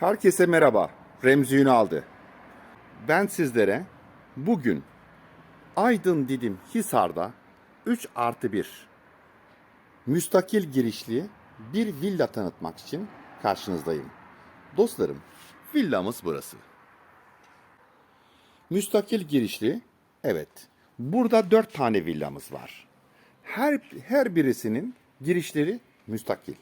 Herkese merhaba. Remzi Ünal'dı. Ben sizlere bugün Aydın Didim Hisar'da 3 artı 1 müstakil girişli bir villa tanıtmak için karşınızdayım. Dostlarım, villamız burası. Müstakil girişli, evet. Burada 4 tane villamız var. Her, her birisinin girişleri müstakil.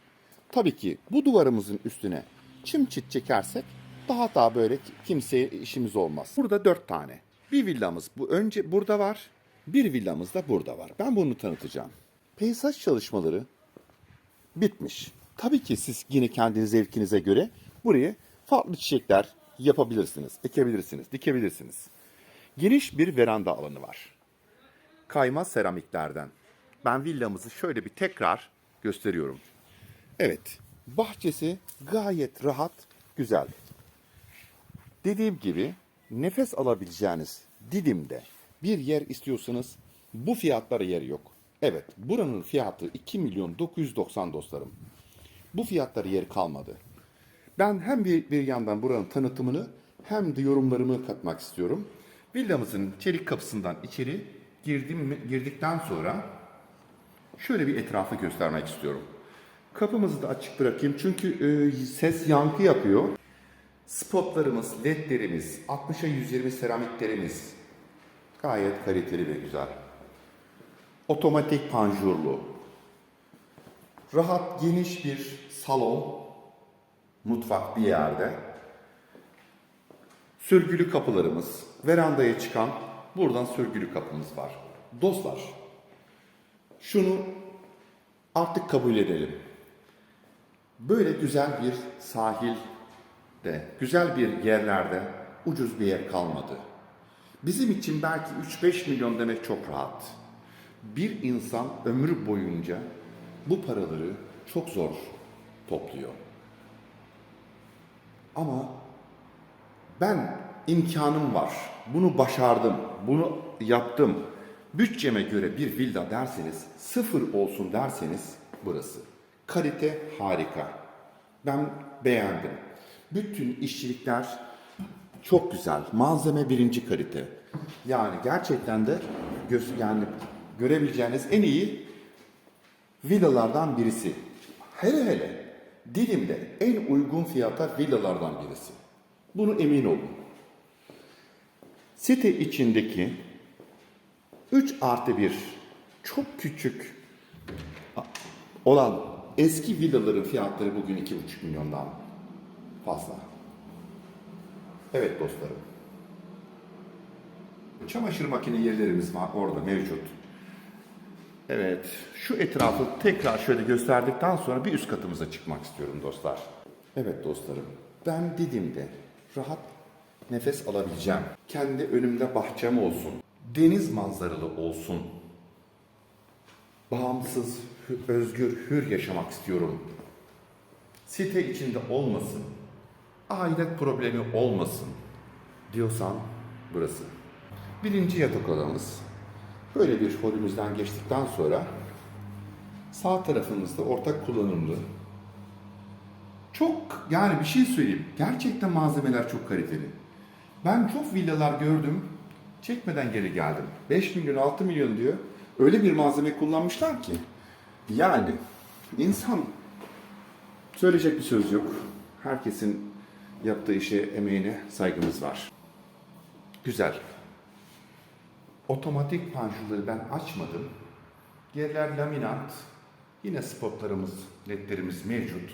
Tabii ki bu duvarımızın üstüne çim çit çekersek daha daha böyle ki- kimseye işimiz olmaz. Burada dört tane. Bir villamız bu önce burada var. Bir villamız da burada var. Ben bunu tanıtacağım. Peyzaj çalışmaları bitmiş. Tabii ki siz yine kendi zevkinize göre buraya farklı çiçekler yapabilirsiniz, ekebilirsiniz, dikebilirsiniz. Geniş bir veranda alanı var. Kayma seramiklerden. Ben villamızı şöyle bir tekrar gösteriyorum. Evet, bahçesi gayet rahat, güzel. Dediğim gibi nefes alabileceğiniz Didim'de bir yer istiyorsanız bu fiyatlara yer yok. Evet, buranın fiyatı 2 milyon 990 dostlarım. Bu fiyatlara yer kalmadı. Ben hem bir, bir yandan buranın tanıtımını hem de yorumlarımı katmak istiyorum. Villamızın çelik kapısından içeri girdim, girdikten sonra şöyle bir etrafı göstermek istiyorum. Kapımızı da açık bırakayım çünkü e, ses yankı yapıyor. Spotlarımız, ledlerimiz, 60'a 120 seramiklerimiz gayet kaliteli ve güzel. Otomatik panjurlu. Rahat, geniş bir salon, mutfak bir yerde. Sürgülü kapılarımız, verandaya çıkan buradan sürgülü kapımız var. Dostlar, şunu artık kabul edelim. Böyle güzel bir sahilde, güzel bir yerlerde ucuz bir yer kalmadı. Bizim için belki 3-5 milyon demek çok rahat. Bir insan ömrü boyunca bu paraları çok zor topluyor. Ama ben imkanım var. Bunu başardım. Bunu yaptım. Bütçeme göre bir villa derseniz, sıfır olsun derseniz burası. Kalite harika. Ben beğendim. Bütün işçilikler çok güzel. Malzeme birinci kalite. Yani gerçekten de göz, yani görebileceğiniz en iyi villalardan birisi. Hele hele Dilim'de en uygun fiyata villalardan birisi. Bunu emin olun. Site içindeki 3 artı 1 çok küçük olan eski villaların fiyatları bugün 2,5 milyondan fazla. Evet dostlarım. Çamaşır makine yerlerimiz var orada mevcut. Evet, şu etrafı tekrar şöyle gösterdikten sonra bir üst katımıza çıkmak istiyorum dostlar. Evet dostlarım, ben Didim'de rahat nefes alabileceğim. Kendi önümde bahçem olsun, deniz manzaralı olsun. Bağımsız, özgür, hür yaşamak istiyorum. Site içinde olmasın, ailet problemi olmasın diyorsan burası. Birinci yatak odamız. Böyle bir holümüzden geçtikten sonra sağ tarafımızda ortak kullanımlı. Çok yani bir şey söyleyeyim. Gerçekten malzemeler çok kaliteli. Ben çok villalar gördüm. Çekmeden geri geldim. 5 milyon 6 milyon diyor. Öyle bir malzeme kullanmışlar ki. Yani insan söyleyecek bir söz yok. Herkesin yaptığı işe, emeğine saygımız var. Güzel. Otomatik panjurları ben açmadım. Yerler laminat. Yine spotlarımız, ledlerimiz mevcut.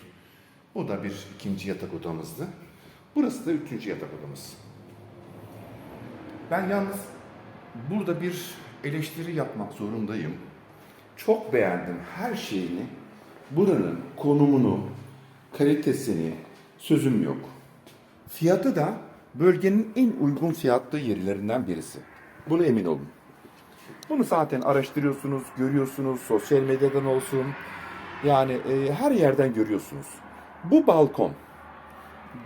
O da bir ikinci yatak odamızdı. Burası da üçüncü yatak odamız. Ben yalnız burada bir eleştiri yapmak zorundayım. Çok beğendim her şeyini. Buranın konumunu, kalitesini sözüm yok. Fiyatı da bölgenin en uygun fiyatlı yerlerinden birisi. Bunu emin olun. Bunu zaten araştırıyorsunuz, görüyorsunuz, sosyal medyadan olsun. Yani e, her yerden görüyorsunuz. Bu balkon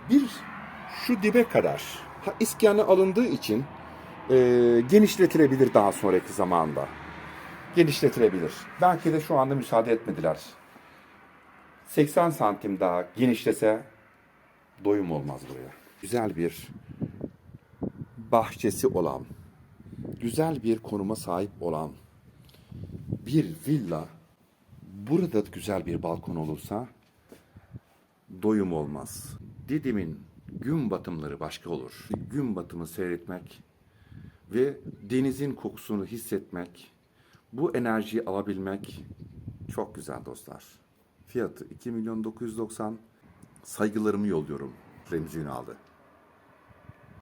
bir şu dibe kadar ha, iskanı alındığı için e, genişletilebilir daha sonraki zamanda. Genişletilebilir. Belki de şu anda müsaade etmediler. 80 santim daha genişlese doyum olmaz buraya. Güzel bir bahçesi olan, güzel bir konuma sahip olan bir villa burada güzel bir balkon olursa doyum olmaz. Didim'in gün batımları başka olur. Gün batımı seyretmek ve denizin kokusunu hissetmek, bu enerjiyi alabilmek çok güzel dostlar. Fiyatı 2 milyon 990. Saygılarımı yolluyorum Remzi Ünal'dı.